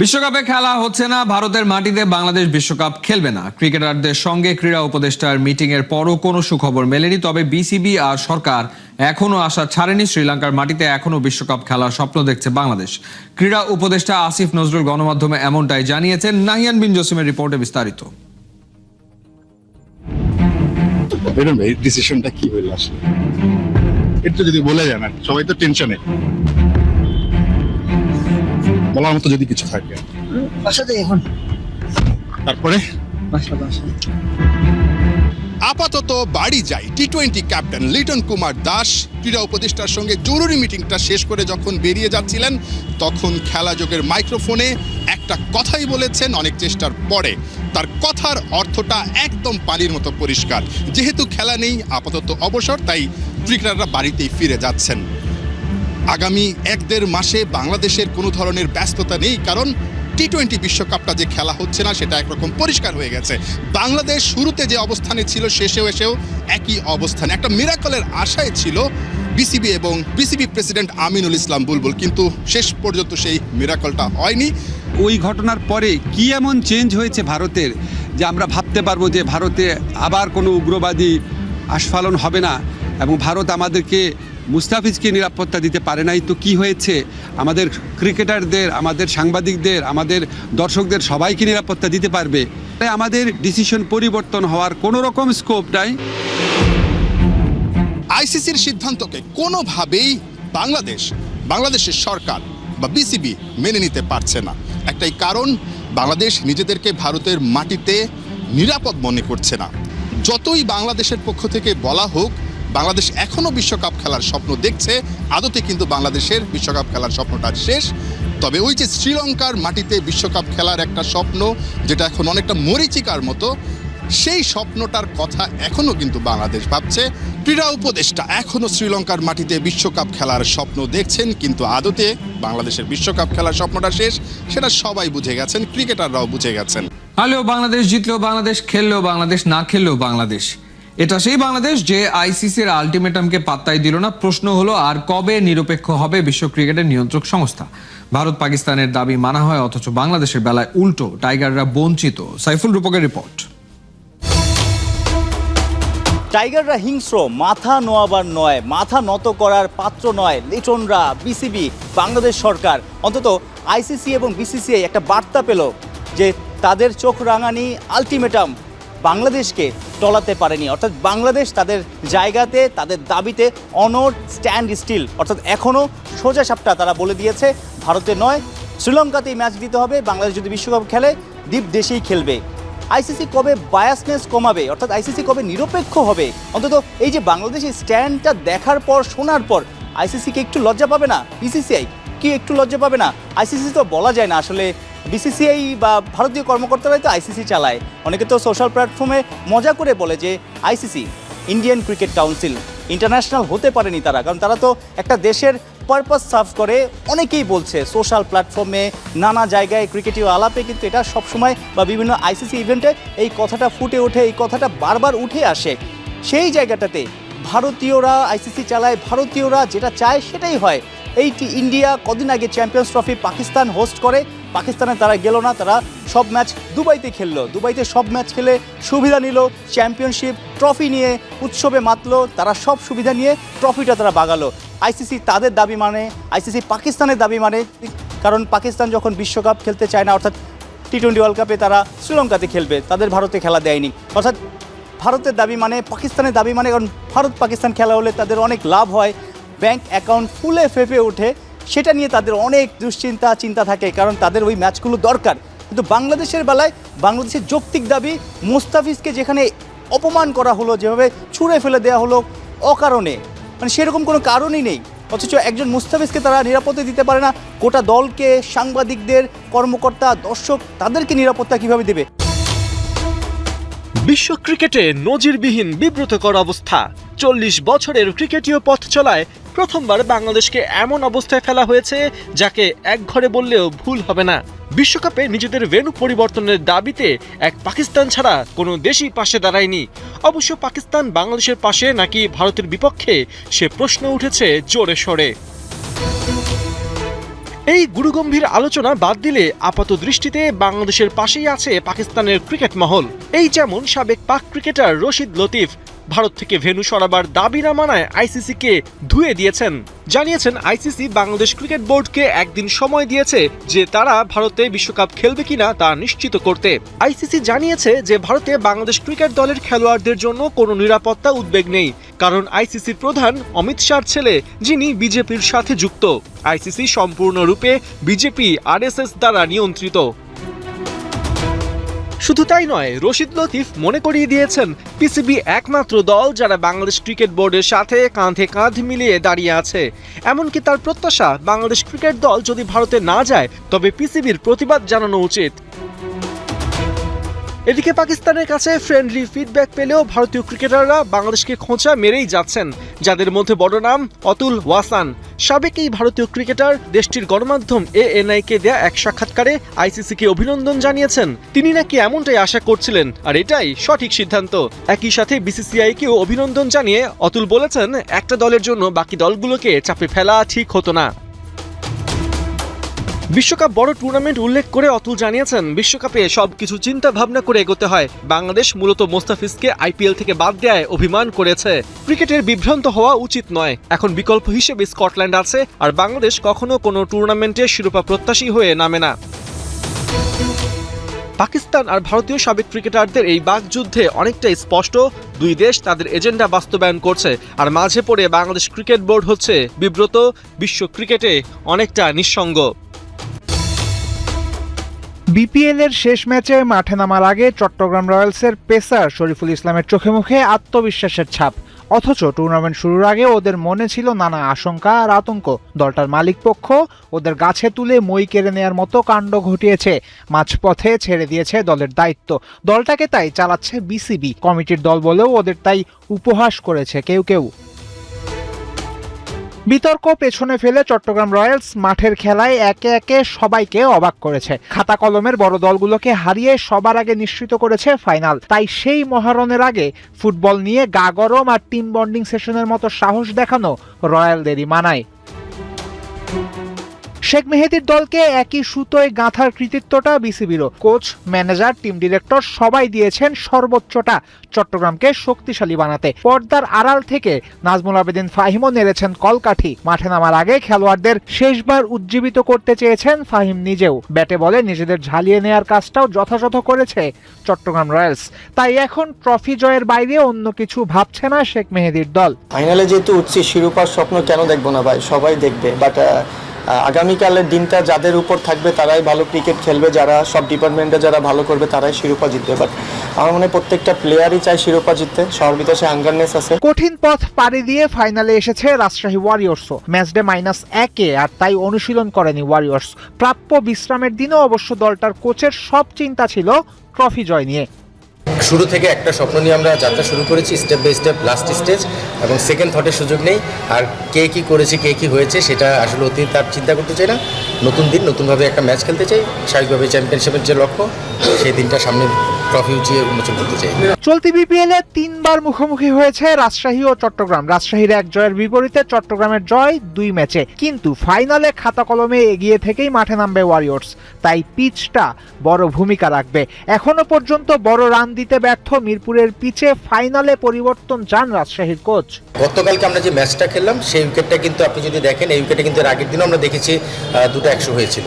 বিশ্বকাপে খেলা হচ্ছে না, ভারতের মাটিতে বাংলাদেশ বিশ্বকাপ খেলবে না। ক্রিকেটারদের সঙ্গে ক্রীড়া উপদেষ্টার মিটিং এর পরও কোনো সুখবর মেলেনি, তবে বিসিবি আর সরকার এখনও আশা ছাড়েনি। শ্রীলঙ্কার মাটিতে এখনও বিশ্বকাপ খেলার স্বপ্ন দেখছে বাংলাদেশ। ক্রীড়া উপদেষ্টা আসিফ নজরুল গণমাধ্যমে এমনটাই জানিয়েছেন নাহিয়ান বিন জসিমের রিপোর্টে বিস্তারিত। একটু যদি বলে যান সবাই তো টেনশনে বলার মতো যদি কিছু থাকে। বাসাতে এখন। তারপরে? বাসা বাসা। আপাতত বাড়ি যাই। T twenty captain Liton Kumar Das ক্রীড়া উপদেষ্টার সঙ্গে জরুরি মিটিংটা শেষ করে যখন বেরিয়ে যাচ্ছিলেন তখন খেলা যোগের মাইক্রোফোনে একটা কথাই বলেছেন অনেক চেষ্টার পরে। তার কথার অর্থটা একদম পানির মতো পরিষ্কার। যেহেতু খেলা নেই আপাতত অবসর তাই ক্রিকেটাররা বাড়িতেই ফিরে যাচ্ছেন। আগামী এক দেড় মাসে বাংলাদেশের কোনো ধরনের ব্যস্ততা নেই, কারণ টি টোয়েন্টি বিশ্বকাপটা যে খেলা হচ্ছে না, সেটা একরকম পরিষ্কার হয়ে গেছে। বাংলাদেশ শুরুতে যে অবস্থানে ছিল, শেষেও এসেও একই অবস্থানে। একটা মিরাকলের আশায় ছিল বিসিবি এবং বিসিবি প্রেসিডেন্ট আমিনুল ইসলাম বুলবুল, কিন্তু শেষ পর্যন্ত সেই মিরাকলটা হয়নি। ওই ঘটনার পরে কি এমন চেঞ্জ হয়েছে ভারতের, যে আমরা ভাবতে পারব যে ভারতে আবার কোনো উগ্রবাদী আস্ফালন হবে না, এবং ভারত আমাদেরকে মুস্তাফিজকে নিরাপত্তা দিতে পারে নাই, তো কি হয়েছে? আমাদের ক্রিকেটারদের, আমাদের সাংবাদিকদের, আমাদের দর্শকদের সবাইকে নিরাপত্তা দিতে পারবে? তাই আমাদের ডিসিশন পরিবর্তন হওয়ার কোনো রকম স্কোপ নাই। আইসিসির সিদ্ধান্তকে কোনোভাবেই বাংলাদেশ, বাংলাদেশের সরকার বা বিসিবি মেনে নিতে পারছে না। একটাই কারণ, বাংলাদেশ নিজেদেরকে ভারতের মাটিতে নিরাপদ মনে করছে না। যতই বাংলাদেশের পক্ষ থেকে বলা হোক বাংলাদেশ এখনও বিশ্বকাপ খেলার স্বপ্ন দেখছে। আদতে কিন্তু বাংলাদেশের বিশ্বকাপ খেলার স্বপ্নটা শেষ। তবে ওই যে শ্রীলঙ্কার মাটিতে বিশ্বকাপ খেলার একটা স্বপ্ন, যেটা এখন অনেকটা মরিচিকার মতো, সেই স্বপ্নটার কথা এখনও কিন্তু বাংলাদেশ ভাবছে। ক্রীড়া উপদেষ্টা এখনও শ্রীলঙ্কার মাটিতে বিশ্বকাপ খেলার স্বপ্ন দেখছেন, কিন্তু আদতে বাংলাদেশের বিশ্বকাপ খেলার স্বপ্নটা শেষ, সেটা সবাই বুঝে গেছেন, ক্রিকেটাররাও বুঝে গেছেন। হারলেও বাংলাদেশ জিতলেও বাংলাদেশ খেললেও বাংলাদেশ, না খেললেও বাংলাদেশ। এটা সেই বাংলাদেশ যে আইসিসির আলটিমেটামকে পাত্তাই দিল না। প্রশ্ন হলো, আর কবে নিরপেক্ষ হবে বিশ্ব ক্রিকেটের নিয়ন্ত্রক সংস্থা? ভারত পাকিস্তানের দাবি মানা হয়, অথচ বাংলাদেশের বেলায় উল্টো, টাইগাররা বঞ্চিত। সাইফুল রূপকের রিপোর্ট। টাইগাররা হিংস্র, মাথা নোয়াবার নয়, মাথা নত করার পাত্র নয়, লিটনরা বিসিবি, বাংলাদেশ সরকার। অন্তত আইসিসি এবং বিসিসিআই একটা বার্তা পেল যে তাদের চোখ রাঙানি আলটিমেটাম। বাংলাদেশকে টলাতে পারেনি। অর্থাৎ বাংলাদেশ তাদের জায়গাতে, তাদের দাবিতে অনর স্ট্যান্ড স্টিল, অর্থাৎ এখনও সোজা সাপটা তারা বলে দিয়েছে, ভারতে নয়। শ্রীলঙ্কাতেই ম্যাচ দিতে হবে, বাংলাদেশ যদি বিশ্বকাপ খেলে, দ্বীপ দেশেই খেলবে। আইসিসি কবে বায়াসনেস কমাবে? অর্থাৎ আইসিসি কবে নিরপেক্ষ হবে? অন্তত এই যে বাংলাদেশের স্ট্যান্ডটা দেখার পর, শোনার পর আইসিসিকে একটু লজ্জা পাবে না? বিসিসিআই কি একটু লজ্জা পাবে না? আইসিসি তো বলা যায় না আসলে বিসিসিআই বা ভারতীয় কর্মকর্তারাই তো আইসিসি চালায়। অনেকে তো সোশ্যাল প্ল্যাটফর্মে মজা করে বলে যে, ICC Indian cricket council international হতে পারেনি তারা। কারণ তারা তো একটা দেশের পারপাস সার্ভ করে। অনেকেই বলছে সোশ্যাল প্ল্যাটফর্মে নানা জায়গায় ক্রিকেটীয় আলাপে, কিন্তু এটা সবসময় বা বিভিন্ন আইসিসি ইভেন্টে এই কথাটা ফুটে ওঠে, এই কথাটা বারবার উঠে আসে। সেই জায়গাটাতে ভারতীয়রা আইসিসি চালায়, ভারতীয়রা যেটা চায় সেটাই হয়। এই টি- ইন্ডিয়া কদিন আগে চ্যাম্পিয়ন্স ট্রফি পাকিস্তান হোস্ট করে। পাকিস্তানে তারা গেল না, তারা সব ম্যাচ দুবাইতে খেললো। দুবাইতে সব ম্যাচ খেলে সুবিধা নিল চ্যাম্পিয়নশিপ ট্রফি নিয়ে উৎসবে মাতলো, তারা সব সুবিধা নিয়ে ট্রফিটা তারা বাগালো। আইসিসি তাদের দাবি মানে আইসিসি পাকিস্তানের দাবি মানে কারণ পাকিস্তান যখন বিশ্বকাপ খেলতে চায় না, অর্থাৎ টি টোয়েন্টি ওয়ার্ল্ড কাপে তারা শ্রীলঙ্কাতে খেলবে, তাদের ভারতে খেলা দেয়নি। অর্থাৎ ভারতের দাবি মানে পাকিস্তানের দাবি মানে কারণ ভারত পাকিস্তান খেলা হলে তাদের অনেক লাভ হয়। ব্যাংক অ্যাকাউন্ট ফুলে ফেপে ওঠে সেটা নিয়ে তাদের অনেক দুশ্চিন্তা, চিন্তা থাকে, কারণ তাদের ওই ম্যাচগুলো দরকার। কিন্তু বাংলাদেশের বেলায় বাংলাদেশের যৌক্তিক দাবি মুস্তাফিজকে যেখানে অপমান করা হলো, যেভাবে ছুঁড়ে ফেলে দেওয়া হলো, অকারণে। মানে সেরকম কোনো কারণই নেই। অথচ একজন মুস্তাফিজকে তারা নিরাপত্তা দিতে পারে না। গোটা দলকে, সাংবাদিকদের, কর্মকর্তা, দর্শক তাদেরকে নিরাপত্তা কীভাবে দেবে? বিশ্ব ক্রিকেটে নজিরবিহীন বিব্রতকর অবস্থা। চল্লিশ বছরের ক্রিকেটীয় পথ চলায় প্রথমবার বাংলাদেশকে এমন অবস্থায় ফেলা হয়েছে যাকে এক ঘরে বললেও ভুল হবে না। বিশ্বকাপে নিজেদের ভেন্যু পরিবর্তনের দাবিতে এক পাকিস্তান ছাড়া কোনো দেশই পাশে দাঁড়ায়নি। অবশ্য পাকিস্তান বাংলাদেশের পাশে নাকি ভারতের বিপক্ষে সে প্রশ্ন উঠেছে জোরে সোরে। এই গুরুগম্ভীর আলোচনা বাদ দিলে আপাত দৃষ্টিতে বাংলাদেশের পাশেই আছে পাকিস্তানের ক্রিকেট মহল। এই যেমন সাবেক পাক ক্রিকেটার রশিদ লতিফ ভারত থেকে ভেনু সরাবার দাবি না মানায় আইসিসিকে ধুয়ে দিয়েছেন। জানিয়েছেন আইসিসি বাংলাদেশ ক্রিকেট বোর্ডকে একদিন সময় দিয়েছে যে তারা ভারতে বিশ্বকাপ খেলবে কিনা তা নিশ্চিত করতে। আইসিসি জানিয়েছে যে ভারতে বাংলাদেশ ক্রিকেট দলের খেলোয়াড়দের জন্য কোনো নিরাপত্তা উদ্বেগ নেই, কারণ আইসিসি প্রধান অমিত শাহর ছেলে, যিনি বিজেপির সাথে যুক্ত। আইসিসি সম্পূর্ণরূপে বিজেপি, আরএসএস দ্বারা নিয়ন্ত্রিত। শুধু তাই নয়, রশিদ লতিফ মনে করিয়ে দিয়েছেন, পিসিবি একমাত্র দল যারা বাংলাদেশ ক্রিকেট বোর্ডের সাথে কাঁধে কাঁধ মিলিয়ে দাঁড়িয়ে আছে। এমনকি তার প্রত্যাশা, বাংলাদেশ ক্রিকেট দল যদি ভারতে না যায়, তবে পিসিবির প্রতিবাদ জানানো উচিত। এদিকে পাকিস্তানের কাছে ফ্রেন্ডলি ফিডব্যাক পেলেও ভারতীয় ক্রিকেটাররা বাংলাদেশকে খোঁচা মেরেই যাচ্ছেন, যাদের মধ্যে বড় নাম অতুল ওয়াসান। সাবেক এই ভারতীয় ক্রিকেটার দেশটির গণমাধ্যম এএনআই কে দেয়া এক সাক্ষাৎকারে আইসিসিকে অভিনন্দন জানিয়েছেন। তিনি নাকি এমনটাই আশা করছিলেন, আর এটাই সঠিক সিদ্ধান্ত। একই সাথে বিসিসিআই কেও অভিনন্দন জানিয়ে অতুল বলেছেন, একটা দলের জন্য বাকি দলগুলোকে চাপে ফেলা ঠিক হতো না। বিশ্বকাপ বড় টুর্নামেন্ট উল্লেখ করে অতুল জানিয়েছেন, বিশ্বকাপে সবকিছু চিন্তা ভাবনা করে এগোতে হয়। বাংলাদেশ মূলত মোস্তাফিজকে আইপিএল থেকে বাদ দেয় অভিমান করেছে। ক্রিকেটের বিভ্রান্ত হওয়া উচিত নয়। এখন বিকল্প হিসেবে স্কটল্যান্ড আছে, আর বাংলাদেশ কখনো কোনো টুর্নামেন্টে শিরোপা প্রত্যাশী হয়ে নামে না। পাকিস্তান আর ভারতীয় সাবেক ক্রিকেটারদের এই বাকযুদ্ধে অনেকটাই স্পষ্ট, দুই দেশ তাদের এজেন্ডা বাস্তবায়ন করছে, আর মাঝে পড়ে বাংলাদেশ ক্রিকেট বোর্ড হচ্ছে বিব্রত, বিশ্ব ক্রিকেটে অনেকটা নিঃসঙ্গ। বিপিএল এর শেষ ম্যাচে মাঠে নামার আগে চট্টগ্রাম রয়্যালসের পেসার শরীফুল ইসলামের চোখে মুখে আত্মবিশ্বাসের ছাপ। অথচ টুর্নামেন্ট শুরুর আগে ওদের মনে ছিল নানা আশঙ্কা আর আতঙ্ক। দলটার মালিক পক্ষ ওদের গাছে তুলে মই কেড়ে নেয়ার মতো কাণ্ড ঘটিয়েছে। মাঝপথে ছেড়ে দিয়েছে দলের দায়িত্ব। দলটাকে তাই চালাচ্ছে বিসিবি কমিটির দল বলেও ওদের তাই উপহাস করেছে কেউ কেউ। বিতর্ক পেছনে ফেলে চট্টগ্রাম রয়্যালস মাঠের খেলায় একে একে সবাইকে অবাক করেছে। খাতা কলমের বড় দলগুলোকে হারিয়ে সবার আগে নিশ্চিত করেছে ফাইনাল। তাই সেই মহারণের আগে ফুটবল নিয়ে গা গরম আর টিম বন্ডিং সেশনের মতো সাহস দেখানো রয়্যালদেরই মানায়। শেখ মেহেদির দলকে একই সুতোয় গাঁথার কৃতিত্বটা বিসিবিরও কোচ, ম্যানেজার, টিম ডিরেক্টর সবাই দিয়েছেন সর্বোচ্চটা চট্টগ্রামকে শক্তিশালী বানাতে। পর্দার আড়াল থেকে নাজমুল আবেদিন ফাহিমও নেড়েছেন কলকাঠি। মাঠে নামার আগে খেলোয়াড়দের শেষবার উজ্জীবিত করতে চেয়েছেন ফাহিম নিজেও। ব্যাটে বলে নিজেদের ঝালিয়ে নেয়ার কাজটাও যথাযথ করেছে চট্টগ্রাম রয়্যালস। তাই এখন ট্রফি জয়ের বাইরে অন্য কিছু ভাবছে না শেখ মেহেদির দল। ফাইনালে যেহেতু উঠছি, শিরোপার স্বপ্ন কেন দেখব না ভাই? সবাই দেখবে বাট আগামীকালের দিনটা যাদের উপর থাকবে তারাই ভালো ক্রিকেট খেলবে, যারা সব ডিপার্টমেন্টে যারা ভালো করবে তারাই শিরোপা জিতবে। বাট আমার মনে প্রত্যেকটা প্লেয়ারই চায় শিরোপা জিততে। সবার ভিতরে সে আঙ্গারনেস আছে। কঠিন পথ পাড়ি দিয়ে ফাইনালে এসেছে রাজশাহী ওয়ারিয়র্সও ম্যাচডে মাইনাস একে, আর তাই অনুশীলন করেনি ওয়ারিয়র্স প্রাপ্য বিশ্রামের দিনও অবশ্য দলটার কোচের সব চিন্তা ছিল ট্রফি জয় নিয়ে। শুরু থেকে একটা স্বপ্ন নিয়ে আমরা যাত্রা শুরু করেছি step by step last stage এবং সেকেন্ড থটের সুযোগ নেই। আর কে কি করেছে, কে কি হয়েছে, সেটা আসলে অতীত তার চিন্তা করতে চাই না। নতুন দিন, নতুনভাবে একটা ম্যাচ খেলতে চাই। স্বাভাবিকভাবে চ্যাম্পিয়নশিপের যে লক্ষ্য, সেই দিনটা সামনে ট্রফি উঁচিয়ে উন্মোচন করতে চাই। চলতি বিপিএল এ তিনবার মুখোমুখি হয়েছে রাজশাহী ও চট্টগ্রাম। রাজশাহীর এক জয়ের বিপরীতে চট্টগ্রামের জয় দুই ম্যাচে কিন্তু ফাইনালে খাতা কলমে এগিয়ে থেকেই মাঠে নামবে ওয়ারিয়র্স তাই পিচটা বড় ভূমিকা রাখবে। এখনও পর্যন্ত বড় রান দিতে ব্যর্থ মিরপুরের পিচে ফাইনালে পরিবর্তন চান রাজশাহীর কোচ। গতকালকে আমরা যে ম্যাচটা খেললাম, সেই উইকেটটা কিন্তু আপনি যদি দেখেন, এই উইকেটে কিন্তু আগের দিনও আমরা দেখেছি দুটো একশো হয়েছিল।